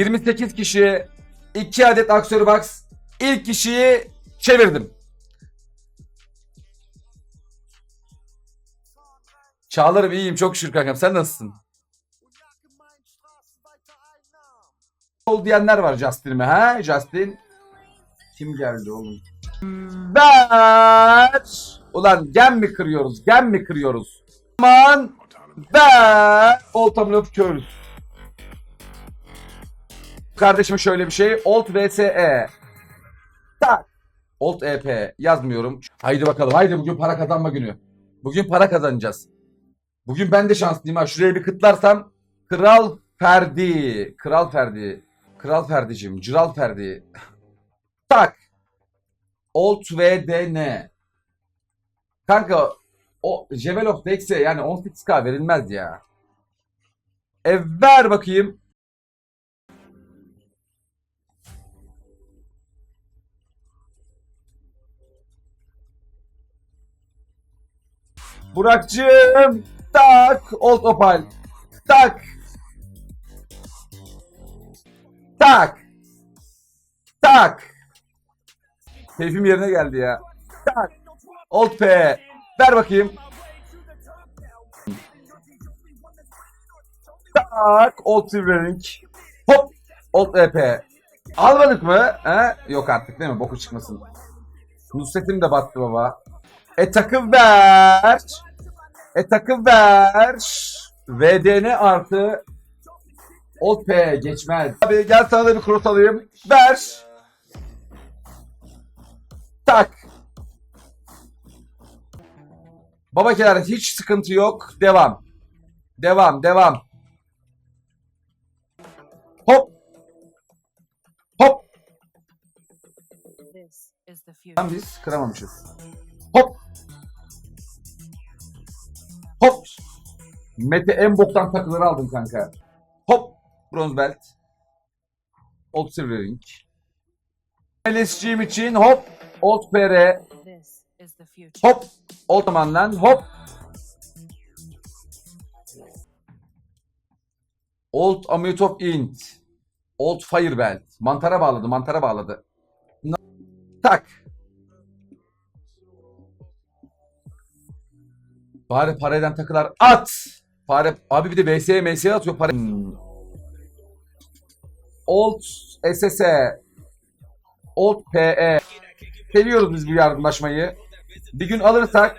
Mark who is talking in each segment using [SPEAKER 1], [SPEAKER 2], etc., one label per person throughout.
[SPEAKER 1] 28 kişi 2 adet aksiyonu box. İlk kişiyi çevirdim. Çağlar'ım iyiyim çok şükür kankam sen nasılsın? Ol diyenler var Justin'ime ha Justin. Kim geldi oğlum? Ver. Ulan gem mi kırıyoruz? Gem mi kırıyoruz? Aman ver. Oltamını öpüyoruz. Kardeşim şöyle bir şey. Alt VSE. Tak. Alt EP yazmıyorum. Haydi bakalım. Haydi bugün para kazanma günü. Bugün para kazanacağız. Bugün ben de şanslıyım ha. Şuraya bir kıtlarsam Kral Ferdi. Kral Ferdi. Kral Ferdi'cim. Ciral Ferdi. Tak. Alt VDN. Kanka o Jevel of Dex'e yani 18k verilmez ya. E ver bakayım. Burak'cığım. Tak. Old Opal. Tak. Tak. Tak. Keyfim yerine geldi ya. Tak. Old P. Ver bakayım. Tak. Old Silver Ring. Hop. Old EP. Almadık mı? He? Yok artık değil mi? Boku çıkmasın. Nusret'im de battı baba. E takım ver. E takım ver. VDN artı Old P geçmez. Abi gel sana da bir cross alayım. Ver. Tak. Babakiler hiç sıkıntı yok. Devam. Devam, devam. Hop, hop. Tam biz kıramamışız. Hop. Hop. Mete en boktan takıları aldım kanka. Hop. Bronze belt. Old Silver Ring. LSG'm için hop. Old PR. Hop. Old Aman'dan hop. Old Ametop Int. Old Fire Belt. Mantara bağladı, mantara bağladı. Tak. Bari para eden takılar at. Fare, abi bir de VS'ye MS'ye atıyor para. Hmm. Old SSE. Old PE. Seviyoruz biz bu yardımlaşmayı. Bir gün alırsak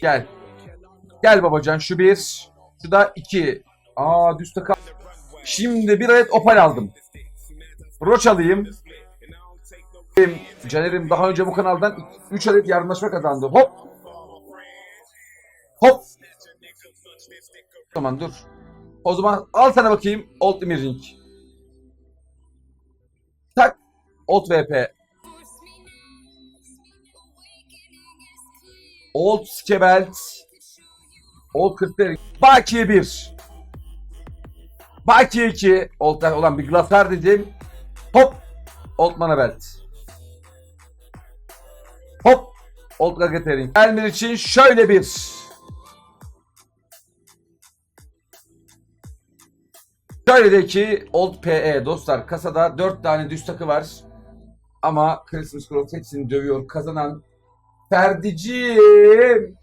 [SPEAKER 1] gel. Gel babacan şu bir. Şu da iki. Aa düz takı. Şimdi bir adet opal aldım. Roç alayım. Caner'im daha önce bu kanaldan 3 adet yardımlaşma kazandı. Hop. Hop. Tamam dur. O zaman al sana bakayım. Old Emir Ring. Tak. Old VP. Old Skebelt. Old 40'lar. Baki 1. Baki 2. Old olan bir Glaser dedim. Hop. Old Mana Belt. Hop. Old Gagatering. Elmir için şöyle bir. Şöyle de ki Old PE dostlar kasada 4 tane düz takı var. Ama Christmas Cross hepsini dövüyor. Kazanan Ferdiciğim.